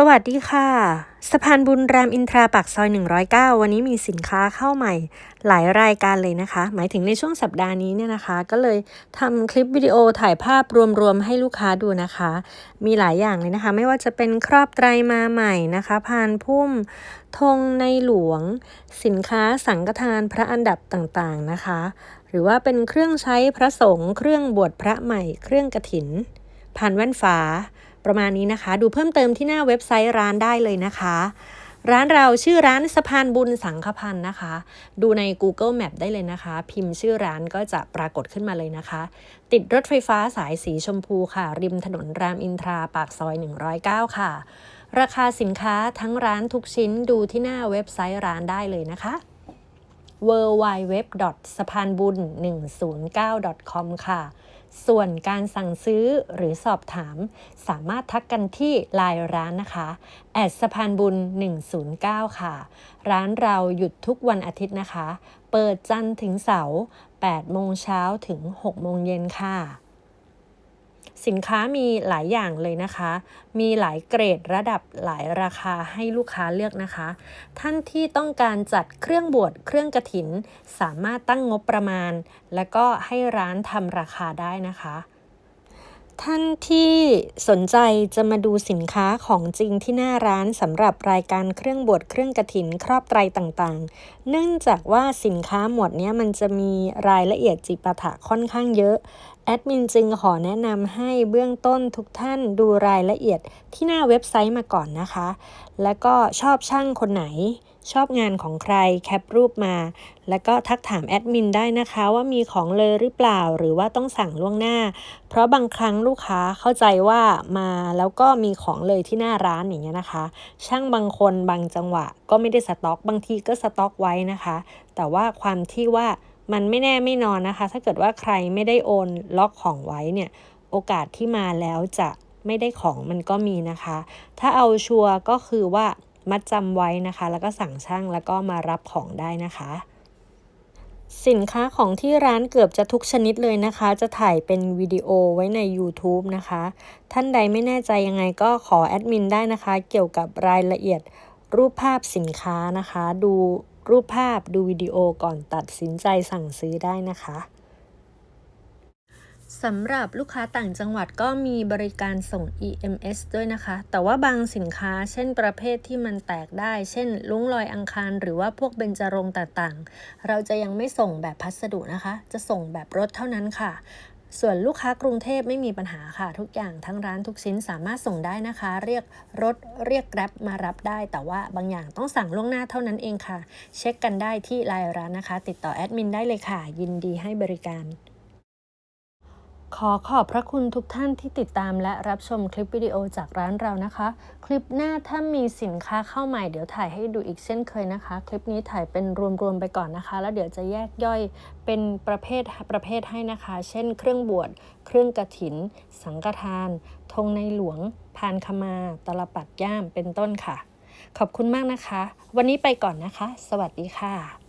สวัสดีค่ะ สะพานบุญรามอินทราปากซอย 109 วันนี้มีสินค้าเข้าใหม่หลายรายการเลยนะคะ หมายถึงในช่วงสัปดาห์นี้เนี่ยนะคะ ก็เลยทำคลิปวิดีโอถ่ายภาพรวมๆให้ลูกค้าดูนะคะ มีหลายอย่างเลยนะคะ ไม่ว่าจะเป็นครอบไตรมาใหม่นะคะ พานพุ่มธงในหลวง สินค้าสังฆทานพระอันดับต่างๆนะคะ หรือว่าเป็นเครื่องใช้พระสงฆ์เครื่องบวชพระใหม่ เครื่องกระถินพานแว่นฟ้า ประมาณนี้นะคะ ดูเพิ่มเติมที่หน้าเว็บไซต์ร้านได้เลยนะคะ ร้านเราชื่อร้านสะพานบุญสังฆพันธ์นะคะ ดูใน Google Map ได้เลยนะคะ พิมพ์ชื่อร้านก็จะปรากฏขึ้นมาเลยนะคะ ติดรถไฟฟ้าสายสีชมพูค่ะ ริมถนนรามอินทราปากซอย 109 ค่ะ ราคาสินค้าทั้งร้านทุกชิ้นดูที่หน้าเว็บไซต์ร้านได้เลยนะคะ w w w สะพานบุญ109 com ค่ะ ส่วนการสั่งซื้อหรือสอบถาม สามารถทักกันที่ไลน์ร้านนะคะแอดสะพานบุญ 109 ค่ะ ร้านเราหยุดทุกวันอาทิตย์นะคะ เปิดจันทร์ถึงเสาร์8โมงเช้าถึง 6 โมงเย็นค่ะ สินค้ามีหลายอย่างเลยนะคะ มีหลายเกรดระดับหลายราคาให้ลูกค้าเลือกนะคะ ท่านที่ต้องการจัดเครื่องบวชเครื่องกระถิน สามารถตั้งงบประมาณ แล้วก็ให้ร้านทำราคาได้นะคะ ท่านที่สนใจจะมาดูสินค้าของจริงที่หน้าร้านสำหรับรายการเครื่องบวชเครื่องกระถินครอบไตรต่างๆ เนื่องจากว่าสินค้าหมวดนี้มันจะมีรายละเอียดจิปาถะค่อนข้างเยอะ แอดมินจึงขอแนะนำให้เบื้องต้นทุกท่านดูรายละเอียดที่หน้าเว็บไซต์มาก่อนนะคะ แล้วก็ชอบช่างคนไหน ชอบงานของใครแคปรูปมา แล้วก็ทักถามแอดมินได้นะคะว่ามีของเลยหรือเปล่าหรือว่าต้องสั่งล่วงหน้า เพราะบางครั้งลูกค้าเข้าใจว่ามาแล้วก็มีของเลยที่หน้าร้านอย่างเงี้ยนะคะ ช่างบางคนบางจังหวะ ก็ไม่ได้สต็อก บางทีก็สต็อกไว้นะคะ แต่ว่าความที่ว่า มันไม่แน่ไม่นอนนะคะ ถ้าเกิดว่าใครไม่ได้โอนล็อกของไว้เนี่ยโอกาสที่มาแล้วจะไม่ได้ของมันก็มีนะคะ ถ้าเอาชัวร์ก็คือว่ามัดจำไว้นะคะ แล้วก็สั่งช่างแล้วก็มารับของได้นะคะ สินค้าของที่ร้านเกือบจะทุกชนิดเลยนะคะ จะถ่ายเป็นวิดีโอไว้ใน YouTube นะคะ ท่านใดไม่แน่ใจยังไงก็ขอแอดมินได้นะคะ เกี่ยวกับรายละเอียดรูปภาพสินค้านะคะ ดู รูปภาพดูวิดีโอก่อนตัดสินใจสั่งซื้อได้นะคะสำหรับลูกค้าต่างจังหวัดก็มีบริการส่ง EMS ด้วยนะคะ แต่ว่าบางสินค้าเช่นประเภทที่มันแตกได้ เช่น ลุ้งลอยอังคาร หรือว่าพวกเบญจรงต่างๆ เราจะยังไม่ส่งแบบพัสดุนะคะ จะส่งแบบรถเท่านั้นค่ะ ส่วนลูกค้ากรุงเทพไม่มีปัญหาค่ะ ทุกอย่างทั้งร้านทุกชิ้นสามารถส่งได้นะคะ เรียกรถเรียกแกร็บมารับได้ แต่ว่าบางอย่างต้องสั่งล่วงหน้าเท่านั้นเองค่ะ เช็คกันได้ที่ไลน์ร้านนะคะ ติดต่อแอดมินได้เลยค่ะ ยินดีให้บริการ ขอขอบพระคุณทุกท่านที่ติดตามและรับชมคลิปวิดีโอจากร้านเรานะคะ คลิปหน้าถ้ามีสินค้าเข้าใหม่เดี๋ยวถ่ายให้ดูอีกเช่นเคยนะคะ คลิปนี้ถ่ายเป็นรวมๆไปก่อนนะคะ แล้วเดี๋ยวจะแยกย่อยเป็นประเภทประเภทให้นะคะ เช่น เครื่องบวชเครื่องกระถิน สังฆทานธงในหลวง พานขมาตลปัดย่ามเป็นต้นค่ะ ขอบคุณมากนะคะ วันนี้ไปก่อนนะคะ สวัสดีค่ะ